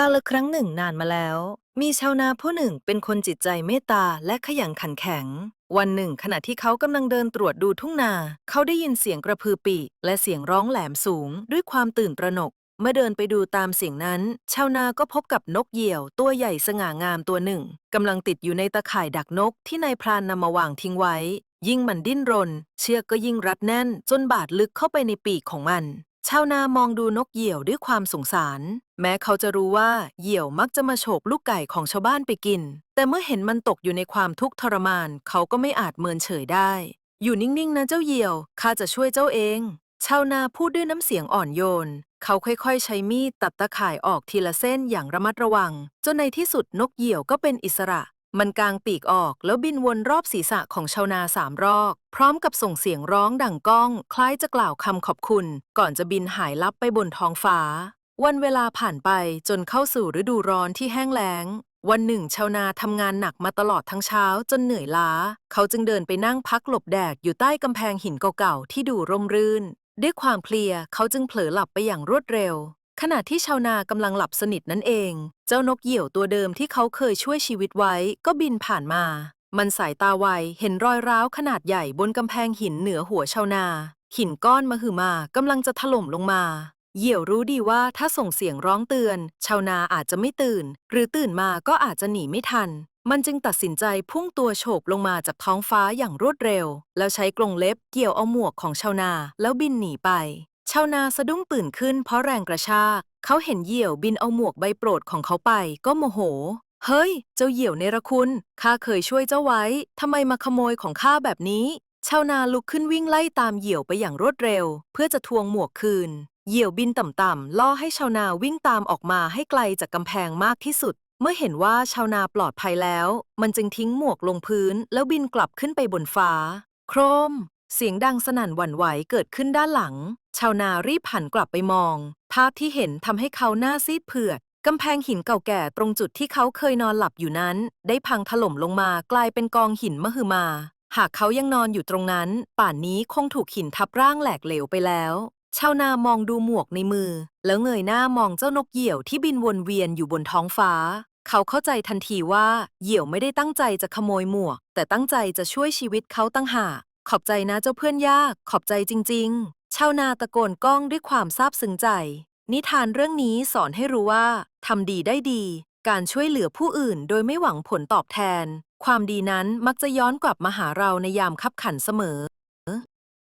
กาลครั้งหนึ่งนานมาแล้ว มีชาวนาผู้หนึ่งเป็นคนจิตใจเมตตาและขยันขันแข็ง วันหนึ่งขณะที่เขากำลังเดินตรวจดูทุ่งนา เขาได้ยินเสียงกระพือปีกและเสียงร้องแหลมสูง ด้วยความตื่นตระหนก เมื่อเดินไปดูตามเสียงนั้น ชาวนาก็พบกับนกเหยี่ยว ตัวใหญ่สง่างามตัวหนึ่งกำลังติดอยู่ในตะข่ายดักนกที่นายพรานนำมาวางทิ้งไว้ ยิ่งมันดิ้นรน เชือกก็ยิ่งรัดแน่น จนบาดลึกเข้าไปในปีกของมัน ชาวนามองดูนกเหยี่ยวด้วยความสงสาร แม้เขาจะรู้ว่าเหยี่ยวมักจะมาโฉบลูกไก่ของชาวบ้านไปกิน แต่เมื่อเห็นมันตกอยู่ในความทุกข์ทรมาน เขาก็ไม่อาจเมินเฉยได้ อยู่นิ่งๆนะเจ้าเหยี่ยวข้าจะช่วยเจ้าเอง ชาวนาพูดด้วยน้ำเสียงอ่อนโยน เขาค่อยๆ ใช้มีดตัดตะข่ายออกทีละเส้นอย่างระมัดระวัง จนในที่สุดนกเหยี่ยวก็เป็นอิสระ มันกางปีกออกแล้วบินวนรอบศีรษะของชาวนาสามรอบพร้อมกับส่งเสียงร้องดังก้อง คล้ายจะกล่าวคำขอบคุณ ก่อนจะบินหายลับไปบนท้องฟ้า วันเวลาผ่านไปจนเข้าสู่ฤดูร้อนที่แห้งแล้ง วันหนึ่ง ชาวนาทำงานหนักมาตลอดทั้งเช้าจนเหนื่อยล้า เขาจึงเดินไปนั่งพักหลบแดดอยู่ใต้กำแพงหินเก่าๆที่ดูร่มรื่น ด้วยความเพลียเขาจึงเผลอหลับไปอย่างรวดเร็ว ขณะที่ชาวนากำลังหลับสนิทนั่นเอง เจ้านกเหยี่ยวตัวเดิมที่เขาเคยช่วยชีวิตไว้ก็บินผ่านมา มันสายตาไวเห็นรอยร้าวขนาดใหญ่บนกำแพงหินเหนือหัวชาวนา หินก้อนมหึมากำลังจะถล่มลงมา เหยี่ยวรู้ดีว่าถ้าส่งเสียงร้องเตือน ชาวนาอาจจะไม่ตื่น หรือตื่นมาก็อาจจะหนีไม่ทัน มันจึงตัดสินใจพุ่งตัวโฉบลงมาจากท้องฟ้าอย่างรวดเร็ว แล้วใช้กรงเล็บเกี่ยวเอาหมวกของชาวนาแล้วบินหนีไปาวนาสะดุ้งตื่นขึ้นเพราะแรงกระชากเขาเห็นเหยี่ยวบินเอาหมวกใบโปรดของเขาไปก็โมโห เฮ้ย เจ้าเหยี่ยวเนรคุณข้าเคยช่วยเจ้าไว้ทำไมมาขโมยของข้าแบบนี้ชาวนาลุกขึ้นวิ่งไล่ตามเหยี่ยวไปอย่างรวดเร็ว เพื่อจะทวงหมวกคืน เหยี่ยวบินต่ำๆล่อให้ชาวนาวิ่งตามออกมาให้ไกลจากกำแพงมากที่สุด เมื่อเห็นว่าชาวนาปลอดภัยแล้ว มันจึงทิ้งหมวกลงพื้นแล้วบินกลับขึ้นไปบนฟ้า โครม เสียงดังสนั่นหวั่นไหวเกิดขึ้นด้านหลัง ชาวนารีบหันกลับไปมอง ภาพที่เห็นทำให้เขาหน้าซีดเผือดกำแพงหินเก่าแก่ตรงจุดที่เขาเคยนอนหลับอยู่นั้น ได้พังถล่มลงมากลายเป็นกองหินมหึมา หากเขายังนอนอยู่ตรงนั้น ป่านนี้คงถูกหินทับร่างแหลกเหลวไปแล้ว ชาวนามองดูหมวกในมือ แล้วเงยหน้ามองเจ้านกเหยี่ยวที่บินวนเวียนอยู่บนท้องฟ้า เขาเข้าใจทันทีว่าเหยี่ยวไม่ได้ตั้งใจจะขโมยหมวก แต่ตั้งใจจะช่วยชีวิตเขาตั้งหาก ขอบใจนะเจ้าเพื่อนยาก ขอบใจจริง ๆ ชาวนาตะโกนก้องด้วยความซาบซึ้งใจ นิทานเรื่องนี้สอนให้รู้ว่าทำดีได้ดี การช่วยเหลือผู้อื่นโดยไม่หวังผลตอบแทน ความดีนั้นมักจะย้อนกลับมาหาเราในยามคับขันเสมอ